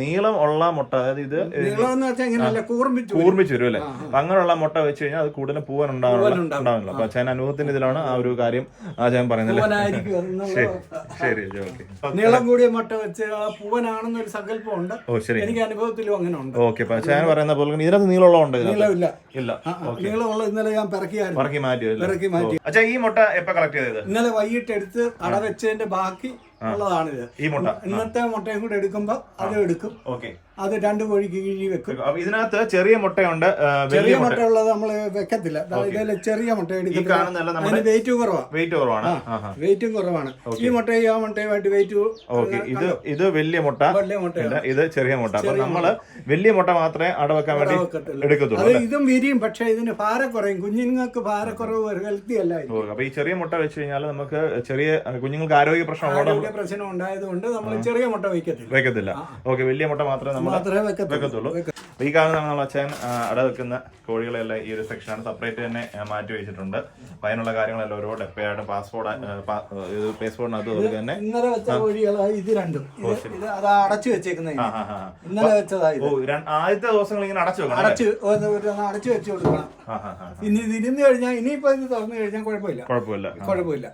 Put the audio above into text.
നീളം ഉള്ള മുട്ട അതായത് ഇത്. കൂർമ്മിച്ച് വരും. അല്ലേ? അങ്ങനെയുള്ള മുട്ട വെച്ച് കഴിഞ്ഞാൽ അത് കൂടുതലും പൂവൻ ഉണ്ടാവില്ല അപ്പൊ അച്ഛൻ അനുഭവത്തിന്റെ ഇതിലാണ് ആ ഒരു കാര്യം അച്ഛൻ എന്നുള്ള ശരി ഓക്കെ. നീളം കൂടിയ മുട്ട വെച്ച് പൂവനാണെന്ന് ഒരു സങ്കല്പമുണ്ട്. ഓ ശരി. എനിക്ക് അനുഭവത്തിലും അങ്ങനെ ഉണ്ട്. ഓക്കെ അപ്പൊ അച്ഛൻ പറയുന്ന പോലെ ഇതിനകത്ത് നീളമുള്ള ഉണ്ട് നീളമില്ല ഇല്ല. നീളമുള്ള ഇന്നലെ ഞാൻ പിറക്കിയായിരുന്നു പറക്കി മാറ്റി പിറക്കി മാറ്റി. അച്ഛാ ഈ മുട്ട എപ്പോ കളക്ട് ചെയ്തത്? ഇന്നലെ വൈകിട്ട് എടുത്ത് അട വെച്ചതിന്റെ ബാക്കി ഉള്ളതാണിത്. ഈ മുട്ട. ഇന്നത്തെ മുട്ടയും കൂടെ എടുക്കുമ്പോ അത് എടുക്കും. ഓക്കെ. അത് രണ്ട് കോഴിക്ക് കിഴി വെക്കും. ഇതിനകത്ത് ചെറിയ മുട്ടയുണ്ട് ചെറിയ മുട്ട. ഉള്ളത് നമ്മൾ വെക്കത്തില്ല. ദാ ചെറിയ മുട്ട എടുക്കും വെയിറ്റ് കുറവാണ്. വെയിറ്റ് കുറവാണ് വെയിറ്റും കുറവാണ്. ഈ മുട്ടയും ആ മുട്ടയുമായിട്ട് വെയിറ്റ് ഓക്കെ. ഇത് ഇത് വലിയ മുട്ട. വലിയ മുട്ട ഇത് ചെറിയ മുട്ട. അപ്പൊ നമ്മൾ വലിയ മുട്ട മാത്രമേ അവിടെ വെക്കാൻ വേണ്ടി എടുക്കത്തുള്ളൂ ഇതും വിരിയും പക്ഷേ ഇതിന് ഭാരക്കുറയും. കുഞ്ഞുങ്ങൾക്ക് ഭാരക്കുറവ് ഹെൽത്തി അല്ല ഇത്. അപ്പൊ ഈ ചെറിയ മുട്ട വെച്ച് കഴിഞ്ഞാൽ നമുക്ക് ചെറിയ കുഞ്ഞുങ്ങൾക്ക് ആരോഗ്യ പ്രശ്നമുള്ള ആരോഗ്യ പ്രശ്നം ഉണ്ടായതുകൊണ്ട് നമ്മൾ ചെറിയ മുട്ട വയ്ക്കത്തില്ല. വെക്കത്തില്ല ഓക്കെ വലിയ മുട്ട മാത്രമേ നമ്മൾ വെക്കത്തുള്ളൂ ഈ കാലത്ത് നമ്മൾ അച്ഛൻ അട വെക്കുന്ന കോഴികളെല്ലാം ഈ ഒരു സെക്ഷനാണ് സെപ്പറേറ്റ് തന്നെ മാറ്റി വെച്ചിട്ടുണ്ട്. അപ്പൊ അതിനുള്ള കാര്യങ്ങളെല്ലാം ഓരോ ഡെപ്പയായിട്ടും പാസ്പോർട്ട് പാസ്പോർട്ടിനകത്ത് അതുപോലെ തന്നെ. ഇന്നലെ വെച്ച കോഴികളായി ഇത് രണ്ടും. ഇത് അത് അടച്ചു വെച്ചേക്കുന്നത്. ഇന്നലെ വെച്ചതാ ഇത്. ഓ ര- ആദ്യത്തെ ദിവസങ്ങൾ ഇങ്ങനെ അടച്ചു വെക്കണം? അടച്ച് അടച്ചു വെച്ചു കൊടുക്കണം. ഇനി ഇത് ഇരുന്ന് കഴിഞ്ഞാൽ ഇനിയിപ്പോ ഇത് തുറന്നു കഴിഞ്ഞാൽ കുഴപ്പമില്ല. കുഴപ്പമില്ല. കുഴപ്പമില്ല.